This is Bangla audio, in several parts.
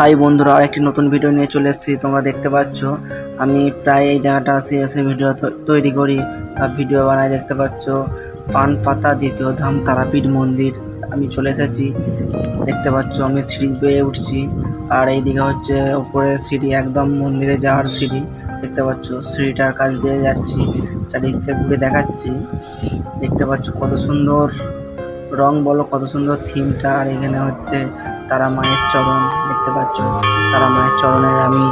হাই বন্ধুরা, আরেকটি নতুন ভিডিও নিয়ে চলে এসেছি। তোমরা দেখতে পাচ্ছ, আমি প্রায় এই জায়গাটা আসি এসে ভিডিও তৈরি করি। বা ভিডিও বানাই দেখতে পাচ্ছ, পান পাতা দ্বিতীয় ধাম তারাপীঠ মন্দির। আমি চলে এসেছি, দেখতে পাচ্ছ, আমি সিঁড়ি বেয়ে উঠছি। আর এইদিকে হচ্ছে উপরে সিঁড়ি, একদম মন্দিরে যাওয়ার সিঁড়ি। দেখতে পাচ্ছ, সিঁড়িটার কাছ দিয়ে যাচ্ছি, চারিদিক ঘুরে দেখাচ্ছি। দেখতে পাচ্ছ কত সুন্দর রং বলো, কত সুন্দর থিমটা আর এখানে হচ্ছে তারা মায়ের চরণ, দেখতে পাচ্ছ? তারা মায়ের চরণের আমি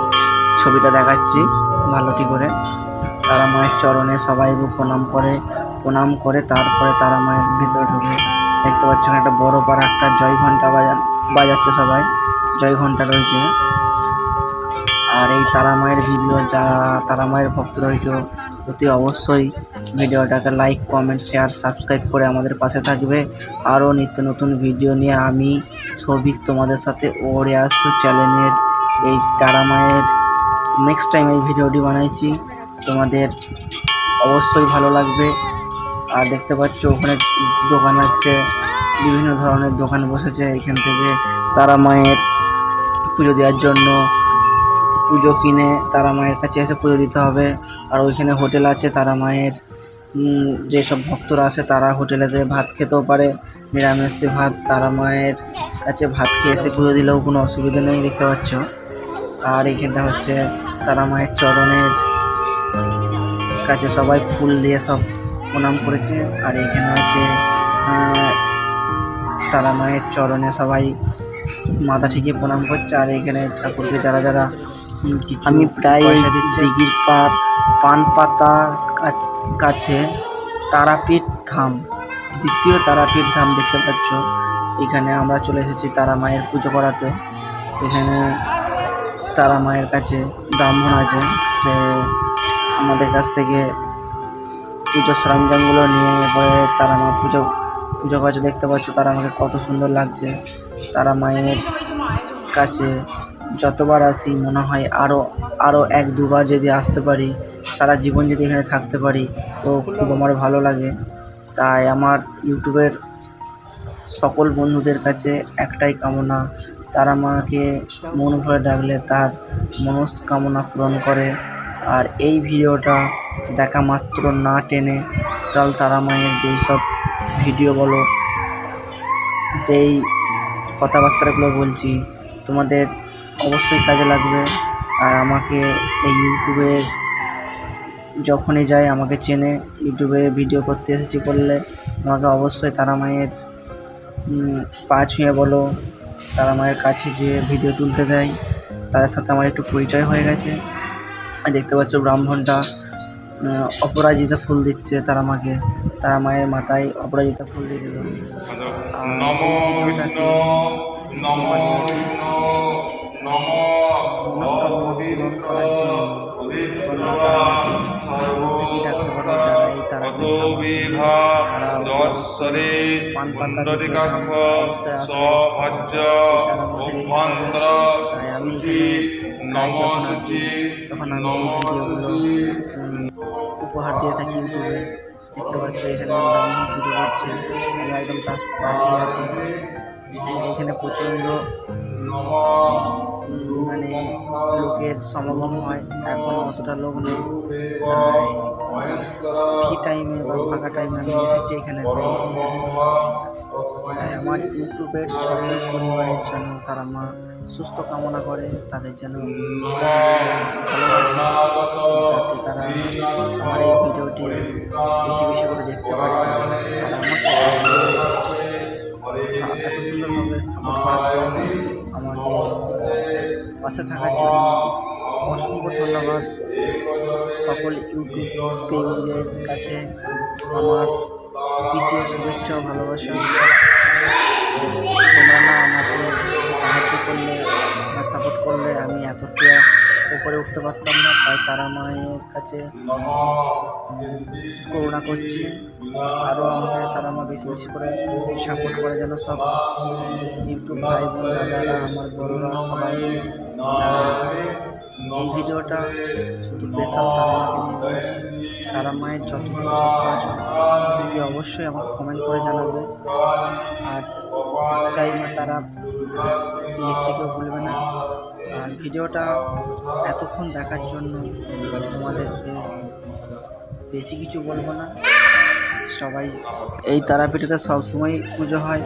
ছবিটা দেখাচ্ছি, ভালোটি করে। তারা মায়ের চরণে সবাই প্রণাম করে প্রণাম করে, তারপরে তারা মায়ের ভিতরে ঢুকে। দেখতে পাচ্ছ একটা বড় পাড়া একটা জয় ঘণ্টা বাজান বাজাচ্ছে সবাই। জয় ঘণ্টা রয়েছে। আর এই তারা মায়ের ভিডিও যারা তারা মায়ের ভক্ত রয়েছে অতি অবশ্যই ভিডিওটাকে লাইক কমেন্ট শেয়ার সাবস্ক্রাইব করে আমাদের পাশে থাকবে। আরও নিত্য নতুন ভিডিও নিয়ে আমি সৌভিক তোমাদের সাথে ওরে আসছো চ্যানেলের এই তারা মায়ের নেক্সট টাইম এই ভিডিওটি বানাইছি। তোমাদের অবশ্যই ভালো লাগবে। আর দেখতে পাচ্ছ ওখানে দোকান আছে, বিভিন্ন ধরনের দোকান বসেছে এখান থেকে তারা মায়ের পুজো দেওয়ার জন্য। পুজো কিনে তারা মায়ের কাছে এসে পুজো দিতে হবে। আর ওইখানে হোটেল আছে, তারা মায়ের যেসব ভক্তরা আসে তারা হোটেলেতে ভাত খেতেও পারে। নিরামিষে ভাত, তারা মায়ের কাছে ভাত খেয়ে এসে পুজো দিলেও কোনো অসুবিধা নেই, দেখতে পাচ্ছ। আর এইখানটা হচ্ছে তারা মায়ের চরণের কাছে সবাই ফুল দিয়ে সব প্রণাম করেছে। আর এইখানে আছে তারা মায়ের চরণে সবাই মাথা ঠেকিয়ে প্রণাম করছে। আর এইখানে ঠাকুরকে যারা যারা আমি প্রায় দিঘির পার পান পাতা কাছ- কাছে তারাপীঠ ধাম দ্বিতীয় তারাপীঠ ধাম দেখতে পাচ্ছ। এখানে আমরা চলে এসেছি তারা মায়ের পুজো করাতে। এখানে তারা মায়ের কাছে ব্রাহ্মণ আছে। সে আমাদের কাছ থেকে পুজোর সরঞ্জামগুলো নিয়ে এরপরে তারা মা পুজো পুজো করছে দেখতে পাচ্ছ তারা আমাকে কত সুন্দর লাগছে। তারা মায়ের কাছে যতবার আসি, মনে হয় আরও আরও এক, দুবার যদি আসতে পারি, সারা জীবন যদি এখানে থাকতে পারি, তো খুব আমার ভালো লাগে। তাই আমার ইউটিউবের সকল বন্ধুদের কাছে একটাই কামনা, তারা মাকে মন ভরে ডাকলে তার মনস্কামনা পূরণ করে। আর এই ভিডিওটা দেখা মাত্র না টেনে টোটাল তারা মায়ের যেই সব ভিডিও বলো, যেই কথাবার্তাগুলো বলছি, তোমাদের অবশ্যই কাজে লাগবে। আর আমাকে এই ইউটিউবের যখনই যাই আমাকে চেনে ইউটিউবে ভিডিও করতে এসেছি বললে আমাকে অবশ্যই তারা মায়ের পা ছুঁয়ে বলো তারা মায়ের কাছে যে ভিডিও তুলতে দেয়। তাদের সাথে আমার একটু পরিচয় হয়ে গেছে। দেখতে পাচ্ছ ব্রাহ্মণটা অপরাজিতা ফুল দিচ্ছে তারা মাকে তারা মায়ের মাথায় অপরাজিতা ফুল দিয়ে দিল। আর তখন আমি উপহার দিয়ে থাকি ইউটিউবে দেখতে পাচ্ছ এখানে ব্রাহ্মণ পুজো করছে আমি একদম তার কাছেই আছি এখানে প্রচণ্ড মানে লোকের সমাগম হয়, এখন অতটা লোক নেই। তাই ফ্রি টাইমে বা ফাঁকা টাইমে আমি এসেছি এখানে। আমার ইউটিউবের সকল পরিবারের জন্য তারা মা সুস্থ কামনা করে, তাদের যেন যাতে তারা আমার এই ভিডিওটি বেশি বেশি করে দেখতে পারে এত সুন্দরভাবে সাপোর্ট করার জন্য আমাকে পাশে থাকার জন্য অসংখ্য ধন্যবাদ সকল ইউটিউব প্রেমীদের কাছে আমার প্রীতি শুভেচ্ছা ভালোবাসা। তোমরা না আমাকে সাহায্য করলে বা সাপোর্ট করলে আমি এতটা উপরে উঠতে পারতাম না, তাই তারা মায়ের কাছে করুণা করছি। আরও আমাকে তারা মা বেশি বেশি করে সাপোর্ট করে যেন সব ইউটিউব ভাই বোন দাদারা, আমার বড়রা সবাই এই ভিডিওটা শুধু স্পেশাল তারা মাকে নিয়ে বলছি, তারা মায়ের যতটুকু যদি অবশ্যই আমাকে কমেন্ট করে জানাবে। আর চাই মা তারা লিখতে কেউ ভিডিওটা এতক্ষণ দেখার জন্য তোমাদেরকে বেশি কিছু বলব না। সবাই এই তারাপীঠেতে সবসময় পুজো হয়।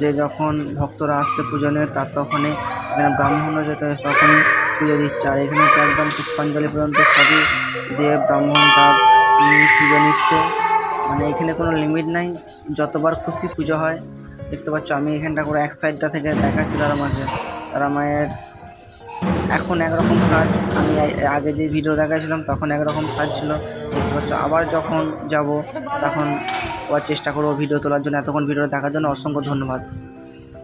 যে যখন ভক্তরা আসছে পুজো নিয়ে, তার তখনই এখানে ব্রাহ্মণরা যেতে হয়, তখনই পুজো দিচ্ছে। আর এখানে তো একদম পুষ্পাঞ্জলি পর্যন্ত সবই দিয়ে ব্রাহ্মণ, তার পুজো নিচ্ছে। মানে এখানে কোনো লিমিট নাই। যতবার খুশি পুজো হয়। দেখতে পাচ্ছ, আমি এখানটা করে এক সাইডটা থেকে দেখাচ্ছি তারা মাঝে তারা মায়ের এখন একরকম সাজ। আমি আগে যে ভিডিও দেখাছিলাম তখন একরকম সাজ ছিল। দেখতে পাচ্ছ, আবার যখন যাব, তখন আবার চেষ্টা করব ভিডিও তোলার জন্য। এতক্ষণ ভিডিও দেখার জন্য অসংখ্য ধন্যবাদ।